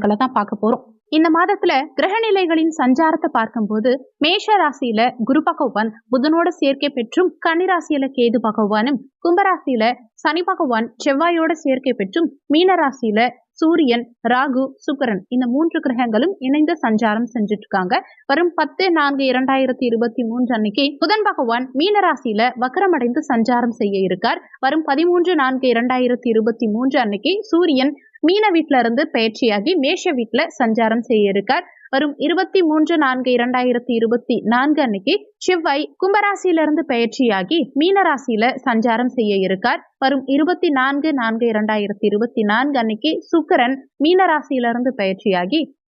தான் பார்க்க போறோம். இந்த மாதத்துல கிரகநிலைகளின் சஞ்சாரத்தை பார்க்கும்போது மேஷ ராசியில குரு பகவான் புதனோட சேர்க்கை பெற்றும் கன்னிராசியில கேது பகவானும் கும்பராசியில சனி பகவான் செவ்வாயோட சேர்க்கை பெற்றும் மீன ராசியில சூரியன் ராகு சுக்கரன் இந்த மூன்று கிரகங்களும் இணைந்து சஞ்சாரம் செஞ்சுட்டு இருக்காங்க வரும் பத்து நான்கு இரண்டாயிரத்தி இருபத்தி மூன்று அன்னைக்கு புதன் பகவான் மீனராசியில வக்கரமடைந்து சஞ்சாரம் செய்ய இருக்கார். வரும் பதிமூன்று நான்கு இரண்டாயிரத்தி இருபத்தி மூன்று அன்னைக்கு சூரியன் மீன வீட்டுல இருந்து பயிற்சியாகி மேஷ வீட்டுல சஞ்சாரம் செய்ய இருக்கார். வரும் இருபத்தி மூன்று நான்கு இரண்டாயிரத்தி இருபத்தி நான்கு அன்னைக்கு செவ்வாய் கும்பராசியிலிருந்து பயிற்சியாகி மீனராசியில சஞ்சாரம் செய்ய இருக்கார். வரும் இருபத்தி நான்கு நான்கு இரண்டாயிரத்தி இருபத்தி நான்கு அன்னைக்கு சுக்கரன் மீனராசியிலிருந்து பயிற்சியாகி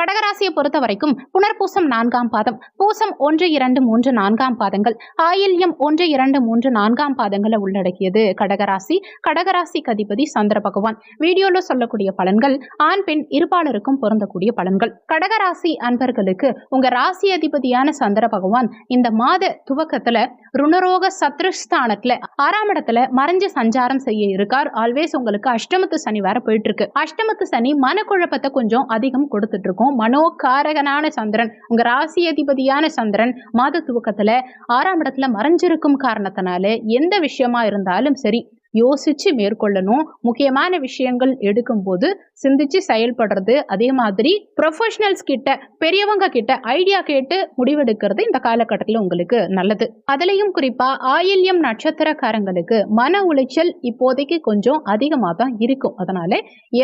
கடகராசியை பொறுத்த வரைக்கும் புனர்பூசம் நான்காம் பாதம். பூசம் ஒன்று இரண்டு மூன்று நான்காம் பாதங்கள். ஆயில்யம் ஒன்று இரண்டு மூன்று நான்காம் பாதங்களை உள்ளடக்கியது கடகராசி. கடகராசி கதிபதி சந்திர பகவான். வீடியோல சொல்லக்கூடிய பலன்கள் ஆண் பெண் இருபாலருக்கும் பொருந்தக்கூடிய பலன்கள். கடகராசி அன்பர்களுக்கு உங்க ராசி அதிபதியான சந்திர பகவான் இந்த மாத துவக்கத்துல ருணரோக சத்ருஸ்தானத்துல ஆறாம் இடத்துல மறைஞ்சு சஞ்சாரம் செய்ய இருக்கார். ஆல்வேஸ் உங்களுக்கு அஷ்டமத்து சனி வேற போயிட்டு இருக்கு. அஷ்டமத்து சனி மனக்குழப்பத்தை கொஞ்சம் அதிகம் கொடுத்துட்டு இருக்கும். மனோகாரகனான சந்திரன் உங்க ராசி அதிபதியான சந்திரன் மாத துவக்கத்துல ஆறாம் இடத்துல மறைஞ்சிருக்கும் காரணத்தினால எந்த விஷயமா இருந்தாலும் சரி யோசிச்சு மேற்கொள்ளணும். முக்கியமான விஷயங்கள் எடுக்கும்போது சிந்திச்சு செயல்படுறது அதே மாதிரி ப்ரொஃபஷனல்ஸ் கிட்ட பெரியவங்க கிட்ட ஐடியா கேட்டு முடிவெடுக்கிறது இந்த காலகட்டத்தில் உங்களுக்கு நல்லது. அதுலயும் குறிப்பா ஆயில்யம் நட்சத்திரக்காரங்களுக்கு மன உளைச்சல் இப்போதைக்கு கொஞ்சம் அதிகமாக தான் இருக்கும். அதனால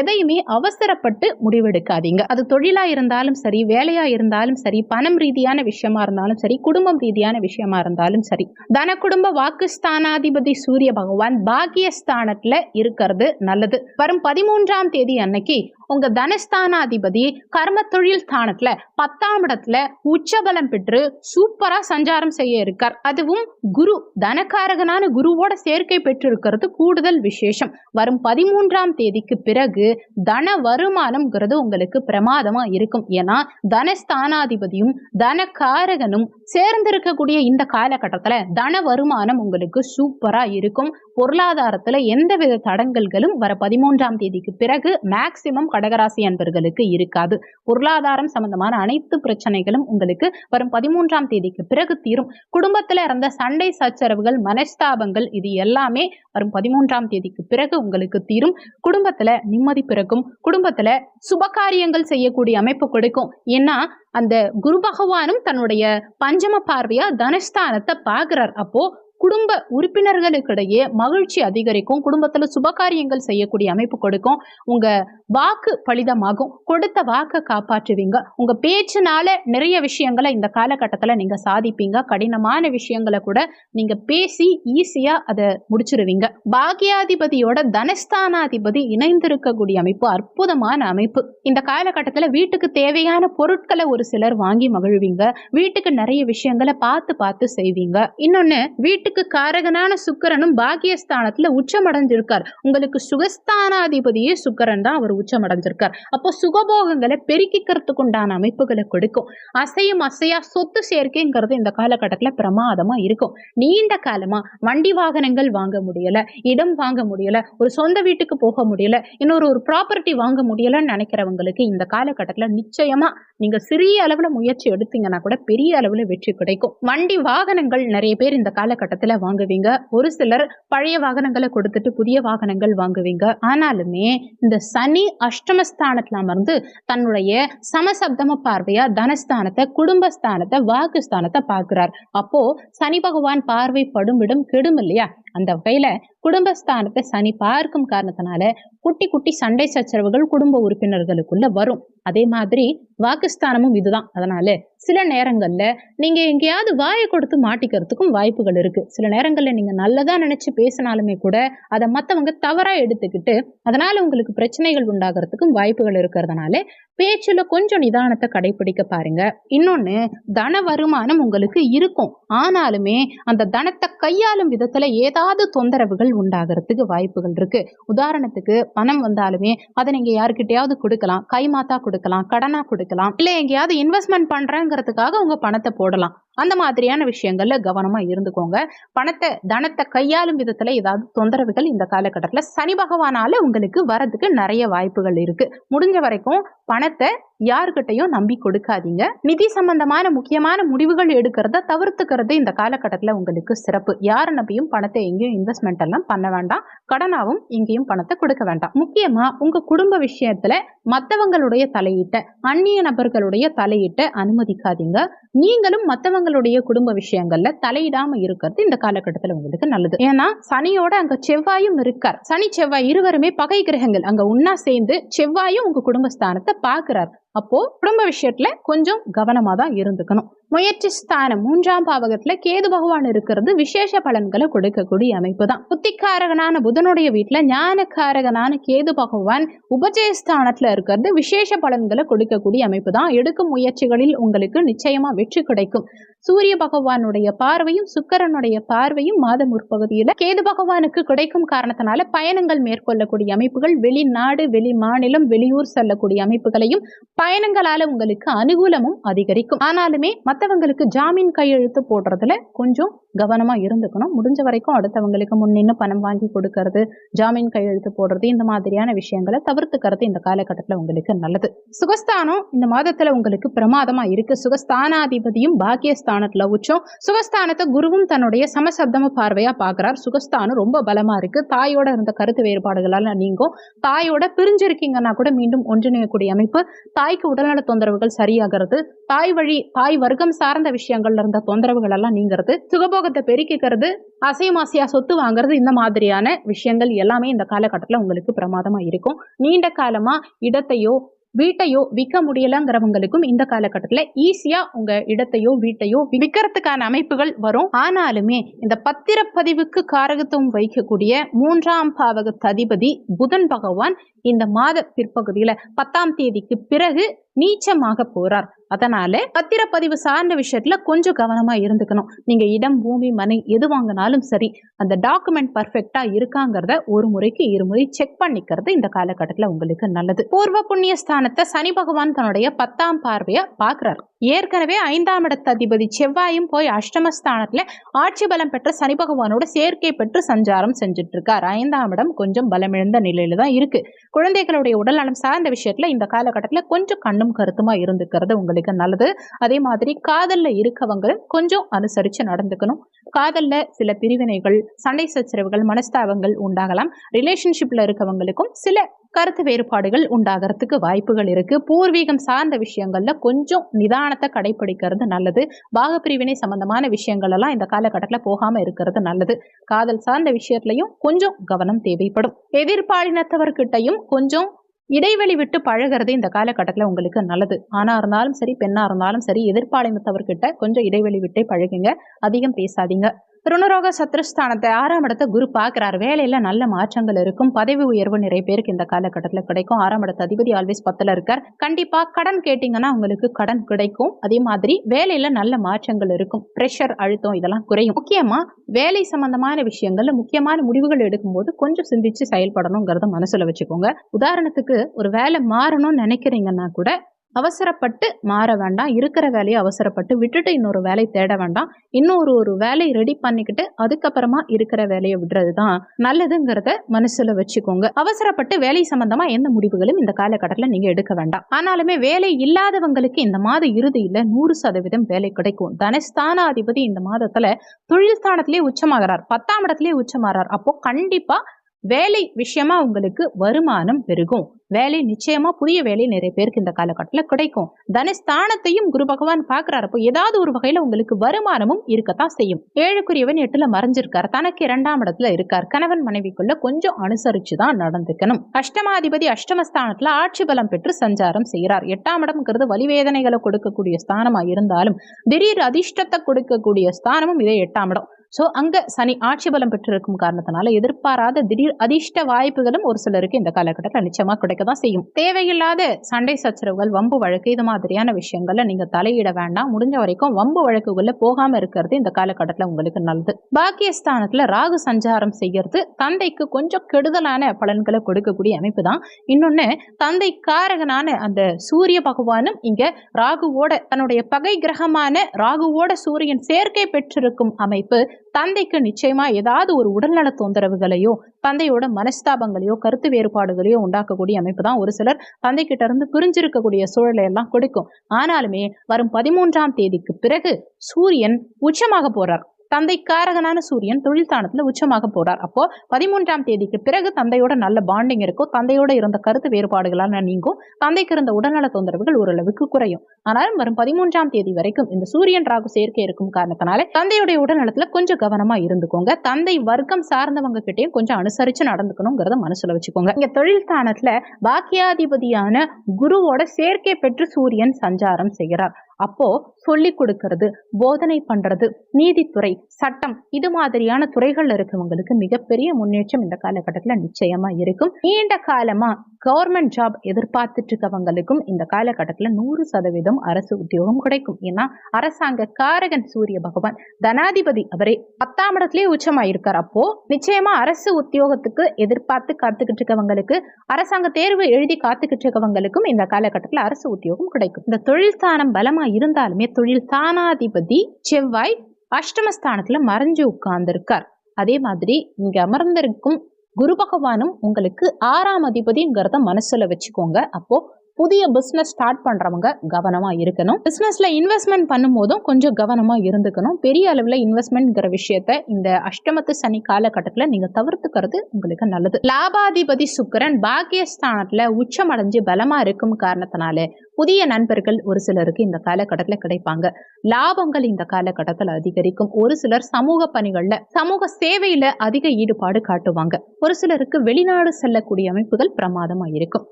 எதையுமே அவசரப்பட்டு முடிவெடுக்காதீங்க. அது தொழிலா இருந்தாலும் சரி வேலையா இருந்தாலும் சரி பணம் ரீதியான விஷயமா இருந்தாலும் சரி குடும்பம் ரீதியான விஷயமா இருந்தாலும் சரி. தன குடும்ப வாக்குஸ்தானாதிபதி சூரிய பகவான் பாக்கியஸ்தானத்துல இருக்கிறது நல்லது. வரும் பதிமூன்றாம் தேதி அன்னைக்கு உங்க தனஸ்தானாதிபதி கர்ம தொழில் ஸ்தானத்துல பத்தாம் இடத்துல உச்சபலம் பெற்று சூப்பரா சஞ்சாரம் செய்ய இருக்கார். அதுவும் குரு தனக்காரகனான குருவோட சேர்க்கை பெற்றிருக்கிறது கூடுதல் விசேஷம். வரும் பதிமூன்றாம் தேதிக்கு பிறகு தன வருமானம்ங்கிறது உங்களுக்கு பிரமாதமா இருக்கும். ஏன்னா தனஸ்தானாதிபதியும் தனக்காரகனும் சேர்ந்திருக்கக்கூடிய இந்த காலகட்டத்துல தன வருமானம் உங்களுக்கு சூப்பரா இருக்கும். பொருளாதாரத்துல எந்தவித தடங்கல்களும் வர பதிமூன்றாம் தேதிக்கு பிறகு மேக்சிமம் கடகராசி அன்பர்களுக்கு இருக்காது. பொருளாதாரம் சம்பந்தமான அனைத்து பிரச்சனைகளும் உங்களுக்கு வரும் பதிமூன்றாம் தேதிக்கு பிறகு தீரும். குடும்பத்துல இருந்த சண்டை சச்சரவுகள் மனஸ்தாபங்கள் இது எல்லாமே வரும் பதிமூன்றாம் தேதிக்கு பிறகு உங்களுக்கு தீரும். குடும்பத்துல நிம்மதி பிறக்கும். குடும்பத்துல சுபகாரியங்கள் செய்யக்கூடிய அமைப்பு கொடுக்கும். ஏன்னா அந்த குரு பகவானும் தன்னுடைய பஞ்சம பார்வையா தனஸ்தானத்தை பார்க்கிறார். அப்போ குடும்ப உறுப்பினர்களுக்கிடையே மகிழ்ச்சி அதிகரிக்கும். குடும்பத்துல சுபகாரியங்கள் செய்யக்கூடிய அமைப்பு கொடுக்கும். உங்க வாக்கு பலிதமாகும். கொடுத்த வாக்கை காப்பாற்றுவீங்க. உங்க பேச்சுனால நிறைய விஷயங்களை இந்த காலகட்டத்துல நீங்க சாதிப்பீங்க. கடினமான விஷயங்களை கூட நீங்க பேசி ஈஸியா அதை முடிச்சிருவீங்க. பாக்கியாதிபதியோட தனஸ்தானாதிபதி இணைந்திருக்கக்கூடிய அமைப்பு அற்புதமான அமைப்பு. இந்த காலகட்டத்துல வீட்டுக்கு தேவையான பொருட்களை ஒரு சிலர் வாங்கி மகிழ்வீங்க. வீட்டுக்கு நிறைய விஷயங்களை பார்த்து பார்த்து செய்வீங்க. இன்னொன்னு வீட்டுக்கு காரகனான சுக்கரனும் பாக்கியஸ்தானத்துல உச்சமடைஞ்சிருக்கார். உங்களுக்கு சுகஸ்தானாதிபதியே சுக்கரன் தான் அவர் உச்சமடைஞ்சிருக்கார். அப்போ சுகபோகங்களை பெருக்கிக்கிறதுக்கு உண்டான அமைப்புகளை கொடுக்கும். அசையும் அசையா சொத்து சேர்க்கைங்கிறது இந்த காலகட்டத்துல பிரமாதமா இருக்கும். நீண்ட காலமா வண்டி வாகனங்கள் வாங்க முடியல இடம் வாங்க முடியல ஒரு சொந்த வீட்டுக்கு போக முடியல இன்னொரு ஒரு ப்ராப்பர்ட்டி வாங்க முடியலன்னு நினைக்கிறவங்களுக்கு இந்த காலகட்டத்துல நிச்சயமா நீங்க சிறிய அளவுல முயற்சி எடுத்தீங்கன்னா கூட பெரிய அளவுல வெற்றி கிடைக்கும். வண்டி வாகனங்கள் நிறைய பேர் இந்த காலகட்டத்தில் வாங்குவீங்க. ஒரு சிலர் பழைய வாகனங்களை கொடுத்துட்டு புதிய வாகனங்கள் வாங்குவீங்க. ஆனாலுமே இந்த சனி அஷ்டமஸ்தானத்துல அமர்ந்து தன்னுடைய சமசப்தம பார்வையா தனஸ்தானத்தை குடும்பஸ்தானத்தை வாக்குஸ்தானத்தை பார்க்கிறார். அப்போ சனி பகவான் பார்வை படும் இடம் கெடும் இல்லையா அந்த வகையில குடும்பஸ்தானத்தை சனி பார்க்கும் காரணத்தினால குட்டி குட்டி சண்டை சச்சரவுகள் குடும்ப உறுப்பினர்களுக்குள்ள வரும். அதே மாதிரி வாக்குஸ்தானமும் இதுதான். அதனால சில நேரங்கள்ல நீங்க எங்கேயாவது வாயை கொடுத்து மாட்டிக்கிறதுக்கும் வாய்ப்புகள் இருக்கு. சில நேரங்கள்ல நீங்க நல்லதா நினைச்சு பேசினாலுமே கூட அதை மத்தவங்க தவறா எடுத்துக்கிட்டு அதனால உங்களுக்கு பிரச்சனைகள் உண்டாகிறதுக்கும் வாய்ப்புகள் இருக்கிறதுனால பேச்சுல கொஞ்சம் நிதானத்தை கடைபிடிக்க பாருங்க. இன்னொன்னு தன வருமானம் உங்களுக்கு இருக்கும். ஆனாலுமே அந்த தனத்தை கையாளும் விதத்துல ஏதாவது தொந்தரவுகள் உண்டாகிறதுக்கு வாய்ப்புகள் இருக்கு. உதாரணத்துக்கு பணம் வந்தாலுமே அதை நீங்க யாருக்கிட்டையாவது கொடுக்கலாம். கைமாத்தா கொடுக்கலாம் கடனா கொடுக்கலாம். இல்ல எங்கேயாவது இன்வெஸ்ட்மெண்ட் பண்றேங்கிறதுக்காக உங்க பணத்தை போடலாம். அந்த மாதிரியான விஷயங்கள்ல கவனமா இருந்துக்கோங்க. பணத்தை தனத்தை கையாளும் விதத்துல ஏதாவது தொந்தரவுகள் இந்த காலகட்டத்துல சனி பகவானால உங்களுக்கு வரதுக்கு நிறைய வாய்ப்புகள் இருக்கு. முடிஞ்ச வரைக்கும் பணத்தை யாருக்கிட்டையும் நம்பி கொடுக்காதீங்க. நிதி சம்பந்தமான முக்கியமான முடிவுகள் எடுக்கிறத தவிர்த்துக்கிறது இந்த காலகட்டத்துல உங்களுக்கு சிறப்பு. யாரை நம்பியும் பணத்தை எங்கேயும் இன்வெஸ்ட்மெண்ட் எல்லாம் பண்ண வேண்டாம். கடனாவும் எங்கேயும் பணத்தை கொடுக்க வேண்டாம். முக்கியமா உங்க குடும்ப விஷயத்துல மத்தவங்களுடைய தலையீட்டை அந்நிய நபர்களுடைய தலையீட்டை அனுமதிக்காதீங்க. நீங்களும் மத்தவங்களுடைய குடும்ப விஷயங்கள்ல தலையிடாம இருக்கிறது இந்த காலகட்டத்துல உங்களுக்கு நல்லது. ஏன்னா சனியோட அங்க செவ்வாயும் இருக்கார். சனி செவ்வாய் இருவருமே பகை கிரகங்கள். அங்க ஒன்னா சேர்ந்து செவ்வாயும் உங்க குடும்பஸ்தானத்தை பார்க்கிறார். அப்போது குடும்ப விஷயத்தில் கொஞ்சம் கவனமாக தான் இருந்துக்கணும். முயற்சி ஸ்தானம் மூன்றாம் பாவகத்துல கேது பகவான் இருக்கிறது விசேஷ பலன்களை கொடுக்கக்கூடிய அமைப்பு தான் புத்திக்காரகனான புதனுடைய வீட்டுல ஞானக்காரகனான கேது பகவான் உபஜயஸ்தானத்துல இருக்கிறது விசேஷ பலன்களை கொடுக்கக்கூடிய அமைப்பு தான் எடுக்கும் முயற்சிகளில் உங்களுக்கு நிச்சயமா வெற்றி கிடைக்கும். சூரிய பகவானுடைய பார்வையும் சுக்கரனுடைய பார்வையும் மாத முற்பகுதியில கேது பகவானுக்கு கிடைக்கும் காரணத்தினால பயணங்கள் மேற்கொள்ளக்கூடிய அமைப்புகள் வெளிநாடு வெளி மாநிலம் வெளியூர் செல்லக்கூடிய அமைப்புகளையும் பயணங்களால உங்களுக்கு அனுகூலமும் அதிகரிக்கும். ஆனாலுமே மற்றவங்களுக்கு ஜாமீன் கையெழுத்து போடுறதுல கொஞ்சம் கவனமா இருந்துக்கணும். முடிஞ்ச வரைக்கும் அடுத்தவங்களுக்கு முன்னின்னு பணம் வாங்கி கொடுக்கறது ஜாமீன் கையெழுத்து போடுறது இந்த மாதிரியான விஷயங்களை தவிர்த்துக்கிறது இந்த காலகட்டத்தில் உங்களுக்கு நல்லது. சுகஸ்தானம் இந்த மாதத்துல உங்களுக்கு பிரமாதமா இருக்கு. சுகஸ்தானாதிபதியும் பாக்கியஸ்தானத்தில் உச்சம். சுகஸ்தானத்தை குருவும் தன்னுடைய சமசப்தம பார்வையா பார்க்குறார். சுகஸ்தானம் ரொம்ப பலமா இருக்கு. தாயோட இருந்த கருத்து வேறுபாடுகளால நீங்கும். தாயோட பிரிஞ்சிருக்கீங்கன்னா கூட மீண்டும் ஒன்றிணையக்கூடிய அமைப்பு. தாய்க்கு உடல்நல தொந்தரவுகள் சரியாகிறது. தாய் வழி தாய் வர்க்கம் சார்ந்த விஷயங்கள்ல இருந்த தொந்தரவுகள் எல்லாம் நீங்கிறது சுகபோகத்தை பெருக்கிக்கிறது அசைமாசியா சொத்து வாங்குறது இந்த மாதிரியான விஷயங்கள் எல்லாமே இந்த காலகட்டத்தில் உங்களுக்கு பிரமாதமா இருக்கும். நீண்ட காலமா இடத்தையோ வீட்டையோ விற்க முடியலங்கிறவங்களுக்கும் இந்த காலகட்டத்தில் ஈஸியா உங்க இடத்தையோ வீட்டையோ விற்கிறதுக்கான அமைப்புகள் வரும். ஆனாலுமே இந்த பத்திரப்பதிவுக்கு காரகத்துவம் வைக்கக்கூடிய மூன்றாம் பாவகத்து அதிபதி புதன் பகவான் இந்த மாத பிற்பகுதியில பத்தாம் தேதிக்கு பிறகு நீச்சமாக போறார். அதனால பத்திரப்பதிவு சார்ந்த விஷயத்துல கொஞ்சம் கவனமா இருந்துக்கணும். நீங்க இடம் பூமி மனை எது வாங்கினாலும் சரி அந்த டாக்குமெண்ட் பர்ஃபெக்டா இருக்காங்கிறத ஒரு முறைக்கு இருமுறை செக் பண்ணிக்கிறது இந்த காலகட்டத்துல உங்களுக்கு நல்லது. பூர்வ புண்ணிய ஸ்தானத்தை சனி பகவான் தன்னுடைய பத்தாம் பார்வைய பாக்குறாரு ஏற்கனவே ஐந்தாம் இடத்த அதிபதி செவ்வாயும் போய் அஷ்டமஸ்தானத்துல ஆட்சி பலம் பெற்ற சனி பகவானோட சேர்க்கை பெற்று சஞ்சாரம் செஞ்சுட்டு இருக்கார் ஐந்தாம் இடம் கொஞ்சம் பலமிழந்த நிலையில தான் இருக்கு. குழந்தைகளுடைய உடல் நலம் சார்ந்த விஷயத்துல இந்த காலகட்டத்துல கொஞ்சம் கண்ணும் கருத்துமா இருந்துக்கிறது உங்களுக்கு நல்லது. அதே மாதிரி காதல்ல இருக்கவங்க கொஞ்சம் அனுசரிச்சு நடந்துக்கணும். காதல்ல சில பிரிவினைகள் சண்டை சச்சரவுகள் மனஸ்தாபங்கள் உண்டாகலாம். ரிலேஷன்ஷிப்ல இருக்கவங்களுக்கும் சில கருத்து வேறுபாடுகள் உண்டாகிறதுக்கு வாய்ப்புகள் இருக்கு. பூர்வீகம் சார்ந்த விஷயங்கள்ல கொஞ்சம் நிதானத்தை கடைபிடிக்கிறது நல்லது. பாகப்பிரிவினை சம்பந்தமான விஷயங்கள் எல்லாம் இந்த காலகட்டத்தில் போகாம இருக்கிறது நல்லது. காதல் சார்ந்த விஷயத்துலயும் கொஞ்சம் கவனம் தேவைப்படும். எதிர்பாலினத்தவர்கிட்டையும் கொஞ்சம் இடைவெளி விட்டு பழகிறது இந்த காலகட்டத்தில் உங்களுக்கு நல்லது. ஆனா இருந்தாலும் சரி பெண்ணா இருந்தாலும் சரி எதிர்பாலினத்தவர்கிட்ட கொஞ்சம் இடைவெளி விட்டே பழகுங்க. அதிகம் பேசாதீங்க. ருணரோக சத்ருஸ்தானத்தை ஆறாம் இடத்தை குரு பார்க்கிறார். வேலையில் நல்ல மாற்றங்கள் இருக்கும். பதவி உயர்வு நிறைய பேருக்கு இந்த காலகட்டத்தில் கிடைக்கும். ஆறாம் இடத்த அதிபதி ஆல்வேஸ் பத்தில் இருக்கார். கண்டிப்பாக கடன் கேட்டிங்கன்னா உங்களுக்கு கடன் கிடைக்கும். அதே மாதிரி வேலையில் நல்ல மாற்றங்கள் இருக்கும். ப்ரெஷர் அழுத்தம் இதெல்லாம் குறையும். முக்கியமாக வேலை சம்பந்தமான விஷயங்கள்ல முக்கியமான முடிவுகள் எடுக்கும்போது கொஞ்சம் சிந்திச்சு செயல்படணுங்கிறத மனசில் வச்சுக்கோங்க. உதாரணத்துக்கு ஒரு வேலை மாறணும்னு நினைக்கிறீங்கன்னா கூட அவசரப்பட்டு மாற வேண்டாம். இருக்கிற வேலையை அவசரப்பட்டு விட்டுட்டு இன்னொரு வேலையை தேட வேண்டாம். இன்னொரு ஒரு வேலையை ரெடி பண்ணிக்கிட்டு அதுக்கப்புறமா இருக்கிற வேலையை விடுறது தான் நல்லதுங்கிறத மனசுல வச்சுக்கோங்க. அவசரப்பட்டு வேலை சம்பந்தமா எந்த முடிவுகளும் இந்த காலகட்டத்தில் நீங்க எடுக்க வேண்டாம். ஆனாலுமே வேலை இல்லாதவங்களுக்கு இந்த மாத இறுதியில் நூறு சதவீதம் வேலை கிடைக்கும். தனஸ்தானாதிபதி இந்த மாதத்துல தொழில் ஸ்தானத்திலே உச்சமாகிறார். பத்தாம் இடத்திலேயே உச்சமாகிறார். அப்போ கண்டிப்பா வேலை விஷயமா உங்களுக்கு வருமானம் பெருகும். வேலை நிச்சயமா புதிய வேலை நிறைய பேருக்கு இந்த காலகட்டத்தில் கிடைக்கும். தனஸ்தானத்தையும் குரு பகவான் பாக்குறாரப்போ அப்போ ஏதாவது ஒரு வகையில உங்களுக்கு வருமானமும் இருக்கத்தான் செய்யும். ஏழுக்குரியவன் எட்டுல மறைஞ்சிருக்கார். தனக்கு இரண்டாம் இடத்துல இருக்கார். கணவன் மனைவிக்குள்ள கொஞ்சம் அனுசரிச்சு தான் நடந்துக்கணும். அஷ்டமாதிபதி அஷ்டமஸ்தானத்துல ஆட்சி பலம் பெற்று சஞ்சாரம் செய்கிறார். எட்டாம் இடம்ங்கிறது வலிவேதனைகளை கொடுக்கக்கூடிய ஸ்தானமா இருந்தாலும் திடீர் அதிர்ஷ்டத்தை கொடுக்கக்கூடிய ஸ்தானமும் இதே எட்டாம் இடம். ஸோ அங்கே சனி ஆட்சி பலம் பெற்றிருக்கும் காரணத்தினால எதிர்பாராத திடீர் அதிர்ஷ்ட வாய்ப்புகளும் ஒரு சிலருக்கு இந்த காலகட்டத்தில் நிச்சயமாக கிடைக்க தான் செய்யும். தேவையில்லாத சண்டை சச்சரவுகள் வம்பு வழக்கு இது மாதிரியான விஷயங்கள்ல நீங்க தலையிட வேண்டாம். முடிஞ்ச வரைக்கும் வம்பு வழக்குகள்ல போகாம இருக்கிறது இந்த காலகட்டத்தில் உங்களுக்கு நல்லது. பாக்கியஸ்தானத்துல ராகு சஞ்சாரம் செய்யறது தந்தைக்கு கொஞ்சம் கெடுதலான பலன்களை கொடுக்கக்கூடிய அமைப்பு தான் இன்னொன்னு தந்தை காரகனான அந்த சூரிய பகவானும் இங்க ராகுவோட தன்னுடைய பகை கிரகமான ராகுவோட சூரியன் சேர்க்கை பெற்றிருக்கும் அமைப்பு தந்தைக்கு நிச்சயமா ஏதாவது ஒரு உடல்நல தொந்தரவுகளையோ தந்தையோட மனஸ்தாபங்களையோ கருத்து வேறுபாடுகளையோ உண்டாக்கக்கூடிய அமைப்பு தான் ஒரு சிலர் தந்தை கிட்ட இருந்து பிரிஞ்சிருக்கக்கூடிய சூழலை எல்லாம் கொடுக்கும். ஆனாலுமே வரும் பதிமூன்றாம் தேதிக்கு பிறகு சூரியன் உச்சமாக போறார். தந்தை காரகனான சூரியன் தொழில் தானத்துல உச்சமாக போறார். அப்போ பதிமூன்றாம் தேதிக்கு பிறகு தந்தையோட நல்ல பாண்டிங் இருக்கும். தந்தையோட இருந்த கருத்து வேறுபாடுகளால் நீங்கும். தந்தைக்கு இருந்த உடல்நல தொந்தரவுகள் ஓரளவுக்கு குறையும். ஆனாலும் வரும் பதிமூன்றாம் தேதி வரைக்கும் இந்த சூரியன் ராகு சேர்க்கை இருக்கும் காரணத்தினால தந்தையுடைய உடல்நலத்துல கொஞ்சம் கவனமா இருந்துக்கோங்க. தந்தை வர்க்கம் சார்ந்தவங்க கிட்டயும் கொஞ்சம் அனுசரிச்சு நடந்துக்கணுங்கிறத மனசுல வச்சுக்கோங்க. இங்க தொழில் தானத்துல பாக்கியாதிபதியான குருவோட சேர்க்கை பெற்று சூரியன் சஞ்சாரம் செய்கிறார். அப்போ சொல்லி கொடுக்கறது போதனை பண்றது நீதித்துறை சட்டம் இது மாதிரியான துறைகள்ல இருக்கவங்களுக்கு மிகப்பெரிய முன்னேற்றம் இந்த காலகட்டத்தில் நிச்சயமா இருக்கும். நீண்ட காலமா கவர்மெண்ட் ஜாப் எதிர்பார்த்துட்டு இருக்கவங்களுக்கும் இந்த காலகட்டத்தில் நூறு சதவீதம் அரசு உத்தியோகம் கிடைக்கும். ஏன்னா அரசாங்க காரகன் சூரிய பகவான் தனாதிபதி அவரே பத்தாம் இடத்துலயே உச்சமாயிருக்கார். அப்போ நிச்சயமா அரசு உத்தியோகத்துக்கு எதிர்பார்த்து காத்துக்கிட்டு இருக்கவங்களுக்கு அரசாங்க தேர்வு எழுதி காத்துக்கிட்டு இருக்கவங்களுக்கும் இந்த காலகட்டத்தில் அரசு உத்தியோகம் கிடைக்கும். இந்த தொழில் ஸ்தானம் பலமா இருந்தாலுமே தொழில் தானாதிபதி செவ்வாய் அஷ்டமஸ்தானத்துல மறைஞ்சு உட்கார்ந்திருக்கார். அதே மாதிரி இங்க அமர்ந்திருக்கும் குரு பகவானும் உங்களுக்கு ஆறாம் அதிபதிங்கிறத மனசுல வச்சுக்கோங்க. அப்போ புதிய பிஸ்னஸ் ஸ்டார்ட் பண்றவங்க கவனமா இருக்கணும். பிஸ்னஸ்ல இன்வெஸ்ட்மெண்ட் பண்ணும்போதும் கொஞ்சம் கவனமா இருந்துக்கணும். பெரிய அளவில் இன்வெஸ்ட்மெண்ட்ங்கிற விஷயத்த இந்த அஷ்டமத்து சனி காலகட்டத்தில் நீங்க தவிர்த்துக்கிறது உங்களுக்கு நல்லது. லாபாதிபதி சுக்கிரன் பாக்கியஸ்தானத்துல உச்சமடைஞ்சு பலமா இருக்கும் காரணத்தினால புதிய நண்பர்கள் ஒரு சிலருக்கு இந்த காலகட்டத்தில் கிடைப்பாங்க. லாபங்கள் இந்த காலகட்டத்தில் அதிகரிக்கும். ஒரு சிலர் சமூக பணிகளில் சமூக சேவையில் அதிக ஈடுபாடு காட்டுவாங்க. ஒரு சிலருக்கு வெளிநாடு செல்லக்கூடிய அமைப்புகள் பிரமாதமாக இருக்கும்.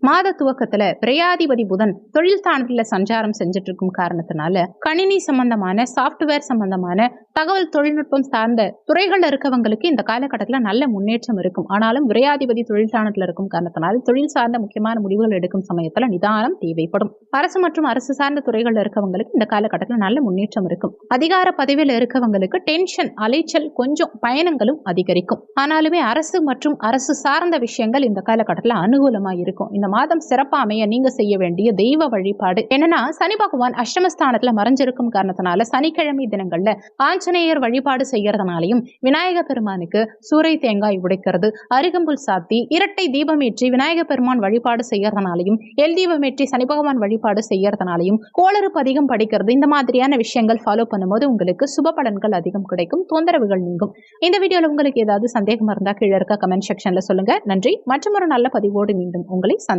மாத துவக்கத்துல பிரயாதிபதி புதன் தொழில் ஸ்தானத்துல சஞ்சாரம் செஞ்சுட்டு இருக்கும் காரணத்தினால கணினி சம்பந்தமான சாஃப்ட்வேர் சம்பந்தமான தகவல் தொழில்நுட்பம் சார்ந்த துறைகள்ல இருக்கவங்களுக்கு இந்த காலகட்டத்துல நல்ல முன்னேற்றம் இருக்கும். ஆனாலும் விரையாதிபதி தொழில் ஸ்தானத்துல இருக்கும் காரணத்தினால் தொழில் சார்ந்த முக்கியமான முடிவுகள் எடுக்கும் சமயத்துல நிதானம் தேவைப்படும். அரசு மற்றும் அரசு சார்ந்த துறைகள்ல இருக்கவங்களுக்கு இந்த காலகட்டத்துல நல்ல முன்னேற்றம் இருக்கும். அதிகார பதவியில இருக்கவங்களுக்கு டென்ஷன் அலைச்சல் கொஞ்சம் பயணங்களும் அதிகரிக்கும். ஆனாலுமே அரசு மற்றும் அரசு சார்ந்த விஷயங்கள் இந்த காலகட்டத்துல அனுகூலமா இருக்கும். இந்த மாதம் சிறப்பா அமைய நீங்க செய்ய வேண்டிய தெய்வ வழிபாடு. என்னன்னா சனி பகவான் அஷ்டமஸ்தானத்துல மறைஞ்சிருக்கும் காரணத்தினால சனிக்கிழமை தினங்கள்ல ஆஞ்சநேயர் வழிபாடு செய்யறதுனாலையும் விநாயக பெருமானுக்கு சூறை தேங்காய் உடைக்கிறது அருகம்புல் சாத்தி இரட்டை தீபமேற்றி விநாயக பெருமான் வழிபாடு செய்யறதுனாலையும் எல் தீபமேற்றி சனி பகவான் வழிபாடு செய்யறதுனாலையும் கோளறுப்பு அதிகம் படிக்கிறது. இந்த மாதிரியான விஷயங்கள் ஃபாலோ பண்ணும்போது உங்களுக்கு சுப பலன்கள் அதிகம் கிடைக்கும் தொந்தரவுகள் நீங்கும். இந்த வீடியோல உங்களுக்கு ஏதாவது சந்தேகம் இருந்தா கீழே இருக்க கமெண்ட் செக்ஷன்ல சொல்லுங்க. நன்றி. மற்றும் ஒரு நல்ல பதிவோடு மீண்டும் உங்களை சந்திக்கிறேன்.